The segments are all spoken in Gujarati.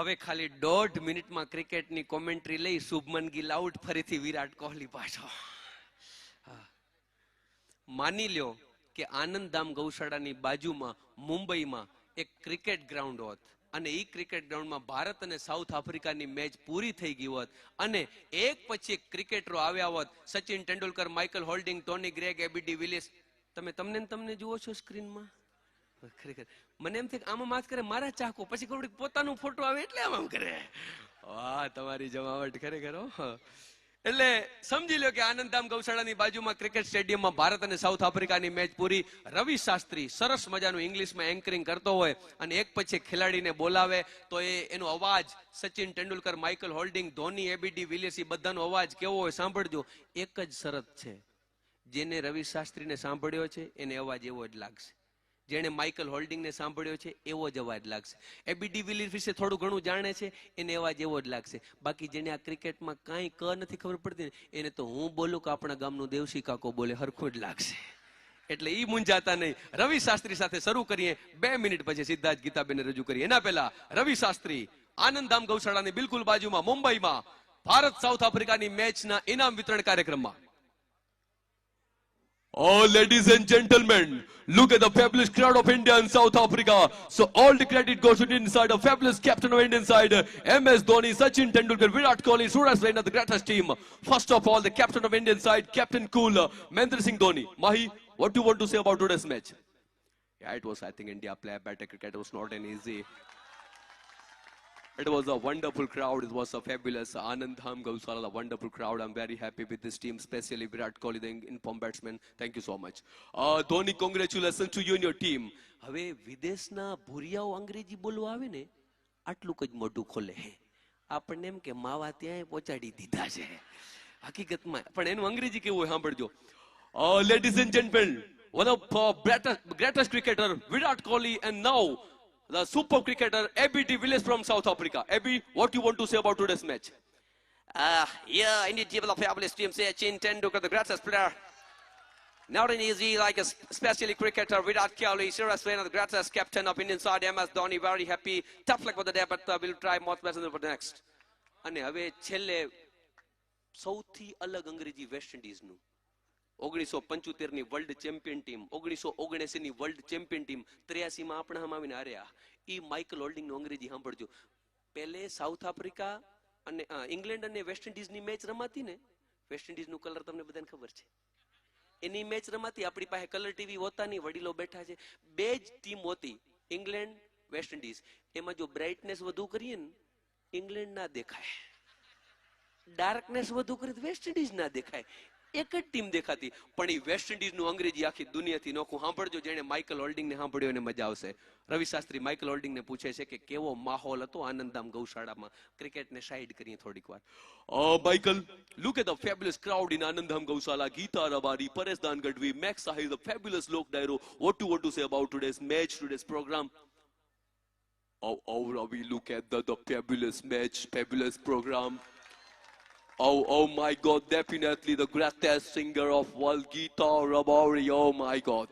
હવે ખાલી દોઢ મિનિટમાં ક્રિકેટની કોમેન્ટ્રી લઈ શુભમન ગિલ આઉટ ફરીથી વિરાટ કોહલી પાછો. માની લ્યો કે આનંદધામ ગૌશાળાની બાજુમાં, મુંબઈમાં એક ક્રિકેટ ગ્રાઉન્ડ હોત અને એ ક્રિકેટ ગ્રાઉન્ડમાં ભારત અને સાઉથ આફ્રિકાની મેચ પૂરી થઈ ગઈ હોત અને એક પછી એક ક્રિકેટરો આવ્યા હોત, Sachin Tendulkar Michael Holding Tony Greig AB de Villiers તમે તમને તમને જુઓ છો સ્ક્રીનમાં ખરેખર. મને એમ થાય આમાં માથ કરે, મારા ચાકો. પછી ખબર પોતાનું ફોટો આવે એટલે આમ કરે. વાહ, તમારી જમાવટ ખરેખર એટલે સમજી લો કે આનંદધામ ગૌશાળાની બાજુમાં ક્રિકેટ સ્ટેડિયમમાં ભારત અને સાઉથ આફ્રિકાની મેચ પૂરી. રવિ શાસ્ત્રી સરસ મજાનું ઇંગ્લિશમાં એન્કરિંગ કરતો હોય અને એક પછી ખેલાડીને બોલાવે, તો એ, એનો અવાજ, Sachin Tendulkar, Michael Holding, Dhoni AB de Villiers બધાનો અવાજ કેવો હોય સાંભળજો. એક જ શરત છે. જેને રવિ શાસ્ત્રીને સાંભળ્યો છે, એને અવાજ એવો જ લાગશે. જેણે માઇકલ હોલ્ડિંગને સાંભળ્યો છે, એવો જ અવાજ લાગશે. એબીડી વિલિયર્સ વિશે થોડું ઘણું જાણે છે, એને અવાજ એવો જ લાગશે. બાકી જેને આ ક્રિકેટમાં કાંઈ ક નથી ખબર પડતી ને, એને તો હું બોલું કે આપણા ગામનું દેવસી કાકો બોલે, હરખું જ લાગશે. એટલે એ મૂંઝાતા નહીં. રવિ શાસ્ત્રી સાથે શરૂ કરીએ, બે મિનિટ પછી સીધા જ ગીતાબેને રજૂ કરીએ. એના પહેલા રવિ શાસ્ત્રી આનંદધામ ગૌશાળાની બિલકુલ બાજુમાં, મુંબઈમાં, ભારત, સાઉથ આફ્રિકાની મેચના ઇનામ વિતરણ કાર્યક્રમમાં. Oh, ladies and gentlemen, look at the fabulous crowd of India and South Africa. So all the credit goes to the inside, a fabulous captain of Indian side, MS Dhoni, Sachin Tendulkar, Virat Kohli, Suraj Raina, the greatest team. First of all, the captain of Indian side, Captain Cool, uh, Mahendra Singh Dhoni. Mahi, what do you want to say about today's match? Yeah, it was, I think, India play better cricket. It was not an easy. It was a wonderful crowd. It was a fabulous Anandham Gausala, a wonderful crowd. I'm very happy with this team, especially Virat Kohli, the inform batsman. Thank you so much. Uh, Dhoni, congratulations to you and your team. હવે વિદેશના ભૂરિયાઓ અંગ્રેજી બોલવા આવે ને આટલું જ મોઢું ખોલે આપણને એમ કે માવા ત્યાં પહોંચાડી દીધા છે હકીકતમાં પણ એનું અંગ્રેજી કેવું હોય સાંભળજો ladies and gentlemen, one of uh, greatest, greatest cricketer, Virat Kohli, and now the super cricketer, Abby de Villiers from South Africa. Abby, what you want to say about today's match? Uh, yeah, India team of fabulous team, Sachin Tendulkar, the greatest player. Not an easy, like a especially cricketer, Virat Kohli, Suraj Raina, the greatest captain of Indian side, MS Dhoni, very happy. Tough luck for the day, but uh, we'll try much better for the next. અને હવે છેલ્લે સૌથી અલગ અંગ્રેજી વેસ્ટ ઇન્ડિઝનું ઓગણીસો પંચોતેરની વર્લ્ડ ચેમ્પિયન ટીમ ઓગણીસો ઓગણસી ની વર્લ્ડ ચેમ્પિયન ટીમ ત્ર્યાસીમાં આપણા હમ આવીને હાર્યા. એ માઇકલ હોલ્ડિંગનું અંગ્રેજી સાંભળજો. પહેલે સાઉથ આફ્રિકા અને ઇંગ્લેન્ડ અને વેસ્ટ ઇન્ડિઝની મેચ રમાતી ને? વેસ્ટ ઇન્ડિઝનું કલર તમને બધાને ખબર છે? એની મેચ રમાતી, આપણી પાસે કલર ટીવી હોતા નહીં, વડીલો બેઠા છે. બે જ ટીમ હોતી ઇંગ્લેન્ડ વેસ્ટ ઇન્ડિઝ એમાં જો બ્રાઇટનેસ વધુ કરીએ ને ઇંગ્લેન્ડ ના દેખાય. ડાર્કનેસ વધુ કરી વેસ્ટ ઇન્ડિઝ ના દેખાય. એક જ ટીમ દેખાતી પણ એ વેસ્ટ ઇન્ડિઝનું અંગ્રેજી આખી દુનિયાથી નોખું સાંભળજો જેને માઇકલ હોલ્ડિંગ ને સાંભળ્યો એને મજા આવશે રવિ શાસ્ત્રી માઇકલ હોલ્ડિંગ ને પૂછે છે કે કેવો માહોલ હતો આનંદધામ ગૌશાળામાં ક્રિકેટને સાઈડ કરીએ થોડીક વાર Uh, look at the fabulous crowd in Anandham Gausala, Geeta Rabari, Paresh Dan Gadvi, Max Sahil, the fabulous Lok Dairo. What do you want to say about today's match, today's program? Oh, oh, Ravi, look at the, the fabulous match, fabulous program. Oh, oh my God, definitely the greatest singer of world, Gita Rabori, oh my God.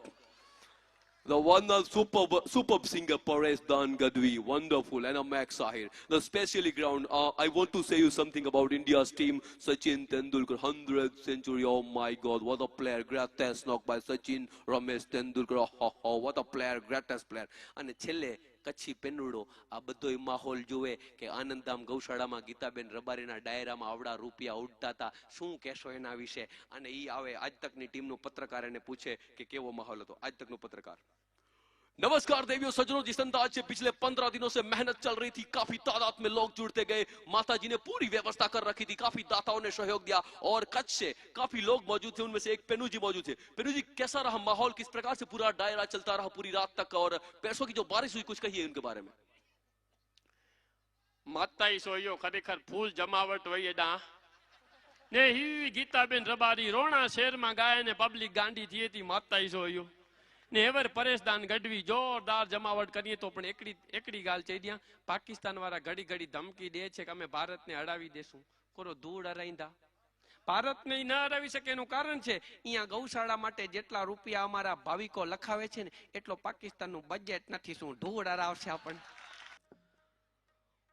The wonderful superb, superb singer Paresh Dan Gadvi, wonderful, and a Max Sahir. The specially ground, uh, I want to say you something about India's team, Sachin Tendulkar, 100th century, oh my god, what a player, greatest knock by Sachin Ramesh Tendulkar, oh, oh, what a player, greatest player. And Chile, Kutchi પેનુડો આ બધો માહોલ જુએ કે આનંદધામ ગૌશાળામાં ગીતાબેન રબારીના ડાયરામાં આવડા રૂપિયા ઉડતા હતા શું કહેશો એના વિશે? અને ઈ આવે, આજ તકની ટીમનો પત્રકાર એને પૂછે કે કેવો માહોલ હતો. આજ તકનો પત્રકાર. नमस्कार देवियों सज्जनों जिस अंदाज से पिछले पंद्रह दिनों से मेहनत चल रही थी काफी तादाद में लोग जुड़ते गए माता जी ने पूरी व्यवस्था कर रखी थी काफी दाताओं ने सहयोग दिया और कच्छ से काफी लोग मौजूद थे उनमें से एक पेनू जी मौजूद थे पेनू जी कैसा रहा माहौल किस प्रकार से पूरा दायरा चलता रहा पूरी रात तक और पैसों की जो बारिश हुई कुछ कहिए उनके बारे में માતાઈ સોયો ખરેખર ફૂલ જમાવટ હોય એડા ને હી ગીતાબેન રબારી રોણા શહેરમાં ગાય ને પબ્લિક ગાંડી થઈ હતી માતાઈ સોયો ને એવર પરેશદાન ગઢવી જોરદાર જમાવટ કરીએ તો પણ એકડી એકડી ગાલ ચઈ ત્યાં પાકિસ્તાન વાળા ઘડી ઘડી ધમકી દે છે કે અમે ભારતને હડાવી દેશું. કોરો ધૂળ અરાઈંદા ભારતને ન હરાવી શકે એનું કારણ છે અહીંયા ગૌશાળા માટે જેટલા રૂપિયા અમારા ભાવિકો લખાવે છે ને, એટલો પાકિસ્તાનનું બજેટ નથી શું, ધૂળ હરાવશે આપણને.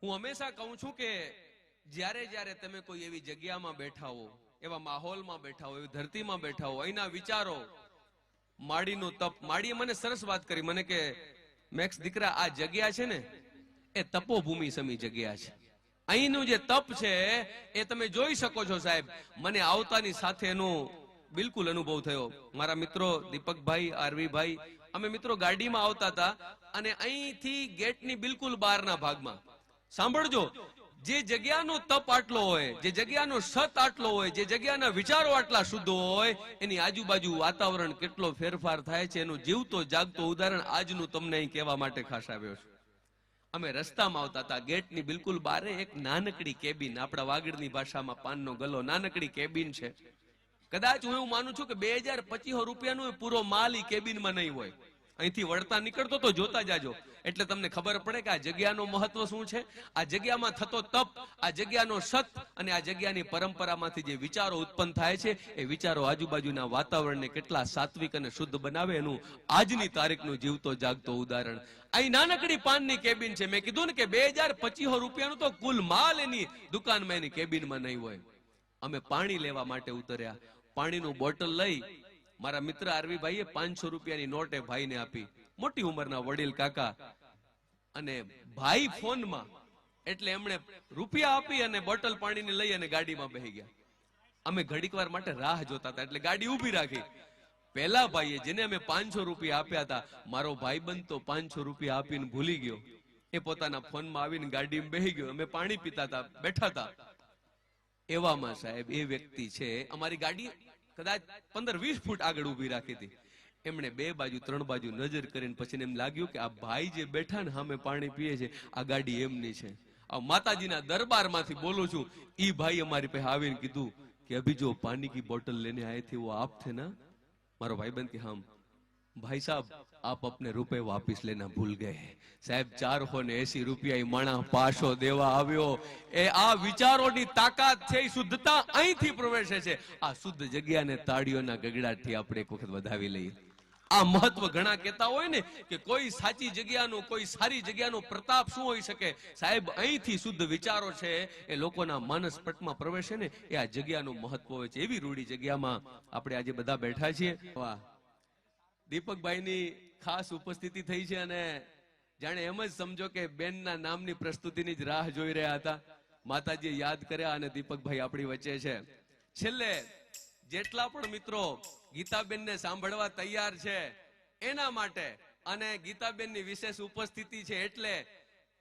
હું હંમેશા કહું છું કે જ્યારે જ્યારે તમે કોઈ એવી જગ્યામાં બેઠા હો, એવા માહોલમાં બેઠા હો, એવી ધરતીમાં બેઠા હો અહીંના વિચારો માડીનું તપ. માડીએ મને સરસ વાત કરી. મને કે, મેક્સ દીકરા, આ જગ્યા છે ને, એ તપોભૂમિ સમી જગ્યા છે. અહીંનું જે તપ છે, એ તમે જોઈ શકો છો સાહેબ. મને આવતાની સાથે એનો બિલકુલ અનુભવ થયો. મારા મિત્રો દીપકભાઈ, આરવીભાઈ, અમે મિત્રો ગાડીમાં આવતા હતા અને અહીંથી ગેટની બિલકુલ બહારના ભાગમાં. સાંભળજો જે જગ્યાનો તપ આટલો હોય, જે જગ્યાનો સત આટલો હોય, જે જગ્યાના વિચારો આટલા શુદ્ધ હોય, એની આજુબાજુ વાતાવરણ કેટલો ફેરફાર થાય છે, એનું જીવતો જાગતો ઉદાહરણ આજનું તમને અહીં કહેવા માટે ખાસ આવ્યો છું. અમે રસ્તામાં આવતા હતા, ગેટની બિલકુલ બારે એક નાનકડી કેબિન, આપણા વાગડની ભાષામાં પાનનો ગલો, નાનકડી કેબિન છે. કદાચ હું એવું માનું છું કે બે હજાર પચીસો રૂપિયાનો પૂરો માલ ઈ કેબિનમાં નહીં હોય. અહીંથી વળતા નીકળતો તો જોતા જાજો. એટલે તમને ખબર પડે કે આ જગ્યાનો મહત્વ શું છે? આ જગ્યામાં થતો તપ, આ જગ્યાનો સત અને આ જગ્યાની પરંપરામાંથી જે વિચારો ઉત્પન્ન થાય છે, એ વિચારો આજુબાજુના વાતાવરણને કેટલા સાત્વિક અને શુદ્ધ બનાવે એનું આજની તારીખનું જીવતો જાગતો ઉદાહરણ. અહીં નાનકડી પાનની કેબિન છે. મેં કીધું ને કે બે હજાર પચીસો રૂપિયાનું તો કુલ માલ એની દુકાનમાં એની કેબિનમાં નહીં હોય. અમે પાણી લેવા માટે ઉતર્યા. પાણીનું બોટલ લઈ મારા મિત્ર આરવીભાઈએ પાંચસો રૂપિયાની નોટ એ ભાઈને આપી. મોટી ઉંમરના વડીલ કાકા. અને ભાઈ ફોનમાં, એટલે એમણે રૂપિયા આપી અને બોટલ પાણીની લઈ અને ગાડીમાં બેહી ગયા. અમે ઘડીક માટે રાહ જોતા હતા, એટલે ગાડી ઊભી રાખી. પેલા ભાઈએ જેને અમે પાંચસો રૂપિયા આપ્યા હતા, મારો ભાઈ તો પાંચસો રૂપિયા આપીને ભૂલી ગયો. એ પોતાના ફોનમાં આવીને ગાડીમાં બેહી ગયો. અમે પાણી પીતા હતા, બેઠા હતા. એવામાં સાહેબ, એ વ્યક્તિ છે, અમારી ગાડી કદાચ પંદર વીસ ફૂટ આગળ ઊભી રાખી હતી. એમણે બે બાજુ, ત્રણ બાજુ નજર કરીને પછી એમ લાગ્યું કે આ ભાઈ જે બેઠા ને સામે પાણી પીએ છે, આ ગાડી એમની છે. આ માતાજીના દરબારમાંથી બોલું છું એ ભાઈ અમારી પાસે આવીને કીધું કે, અભી જો પાણી કી બોટલ લેને આયે થે આપ થે ના? મારો ભાઈ બંધ કે, હમ भाई साहब आप अपने रुपए वापस लेना ભૂલ ગયે. સાહેબ ચારસો ને એસી રૂપિયા માણા પાછો દેવા આવ્યો. એ આ વિચારોની તાકાત છે શુદ્ધતા અહીંથી પ્રવેશે છે. આ શુદ્ધ જગ્યાને તાળીઓના ગગડાટથી આપણે એક વખત વધાવી લઈએ. આ મહત્વ ઘણા કહેતા હોય ને કે કોઈ સાચી જગ્યાનો, કોઈ સારી જગ્યાનો પ્રતાપ શું હોય શકે? સાહેબ, અહીંથી શુદ્ધ વિચારો છે, એ લોકોના માનસ પટમાં પ્રવેશે ને, એ આ જગ્યાનું મહત્વ હોય છે. એવી રૂડી જગ્યામાં આપણે આજે બધા બેઠા છીએ. વાહ. દીપકભાઈની ખાસ ઉપસ્થિતિ થઈ છે અને જાણે એમ જ સમજો કે બેનના નામની પ્રસ્તુતિની જ રાહ જોઈ રહ્યા હતા. માતાજી યાદ કર્યા અને દીપકભાઈ આપણી વચ્ચે છે. છેલ્લે, જેટલા પણ મિત્રો ગીતાબેનને સાંભળવા તૈયાર છે એના માટે અને ગીતાબેનની વિશેષ ઉપસ્થિતિ છે એટલે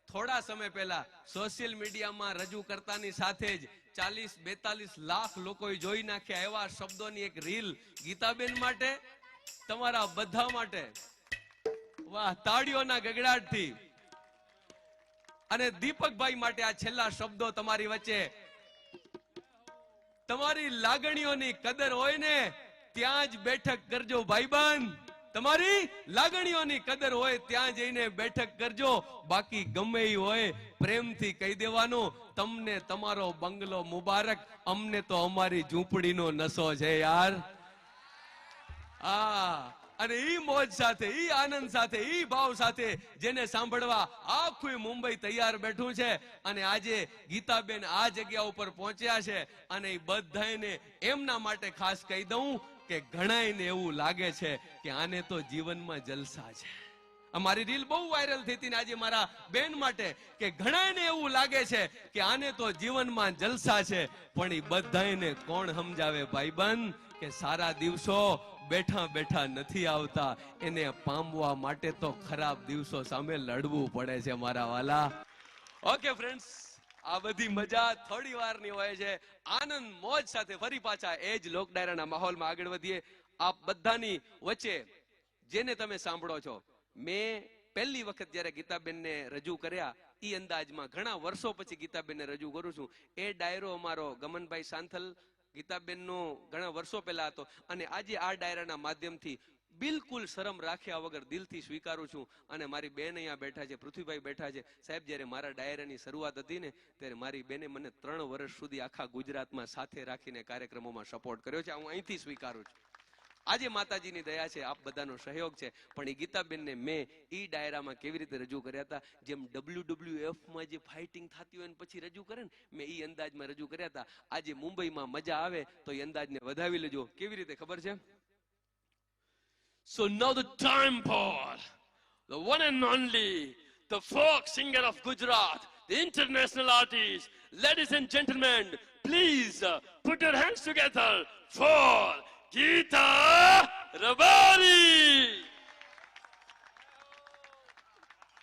થોડા સમય પહેલા સોશિયલ મીડિયામાં રજૂ કરતાની સાથે જ ચાલીસ બેતાલીસ લાખ લોકોએ જોઈ નાખ્યા એવા શબ્દોની એક રીલ ગીતાબેન માટે તમારા બધા માટે વાહ, તાળીઓના ગગડાટથી. અને દીપકભાઈ માટે આ છેલ્લા શબ્દો તમારી વચ્ચે. તમારી લાગણીઓની કદર હોય ને, ત્યાં જ બેઠક કરજો ભાઈબંધ. તમારી લાગણીઓની કદર હોય, ત્યાં જઈને બેઠક કરજો. બાકી ગમે એ હોય, પ્રેમથી કહી દેવાનું. તમને તમારો બંગલો મુબારક. અમને તો અમારી ઝૂંપડીનો નશો છે યાર. અને ઈ મોજ સાથે, ઈ આનંદ સાથે, ઈ ભાવ સાથે જેને સાંભળવા આખું મુંબઈ તૈયાર બેઠું છે. અને આજે ગીતાબેન આ જગ્યા ઉપર પહોંચ્યા છે અને એ બધાને એમના માટે ખાસ કહી દઉં કે ઘણાયને એવું લાગે છે કે આને તો જીવનમાં જલસા છે. અમારી રીલ બહુ વાયરલ થઈ હતી આજે મારા બેન માટે કે ઘણાને એવું લાગે છે કે આને તો જીવનમાં જલસા છે. પણ એ બધાને કોણ સમજાવે ભાઈબંધ? કે સારા દિવસો બેઠા બેઠા નથી આવતા. એને પામવા માટે તો ખરાબ દિવસો સામે લડવું પડે છે મારા વાલા. ઓકે ફ્રેન્ડ્સ આ બધી મજા થોડી વારની હોય છે. આનંદ, મોજ સાથે ફરી પાછા એ જ લોક ડાયરાના માહોલમાં આગળ વધીએ. આપ બધાની વચ્ચે જેને તમે સાંભળો છો, મેં પહેલી વખત જ્યારે ગીતાબેનને રજૂ કર્યા એ અંદાજમાં ઘણા વર્ષો પછી ગીતાબેનને રજૂ કરું છું. એ ડાયરો અમારો ગમનભાઈ સાંથલ ગીતાબેનનો ઘણા વર્ષો પહેલા હતો અને આજે આ ડાયરાના માધ્યમથી બિલકુલ શરમ રાખ્યા વગર દિલથી સ્વીકારું છું. અને મારી બેન અહીંયા બેઠા છે, પૃથ્વીભાઈ બેઠા છે. સાહેબ, જ્યારે મારા ડાયરાની શરૂઆત હતી ને, ત્યારે મારી બેને મને ત્રણ વર્ષ સુધી આખા ગુજરાતમાં સાથે રાખીને કાર્યક્રમોમાં સપોર્ટ કર્યો છે. હું અહીંથી સ્વીકારું છું. આજે માતાજીની દયા છે આપ બધાનો સહયોગ છે પણ એ ગીતાબેનને મેં એ ડાયરામાં કેવી રીતે રજૂ કર્યા હતા જેમ ડબલ્યુ માં જે ફાઇટિંગ થતી હોય ને પછી રજૂ કરે ને મેં એ અંદાજમાં રજૂ કર્યા હતા આજે મુંબઈમાં મજા આવે તો એ અંદાજને વધાવી લેજો કેવી રીતે ખબર છે So now the time for the one and only, the folk singer of Gujarat, the international artist. Ladies and gentlemen, please uh, put your hands together for Tita Rabari!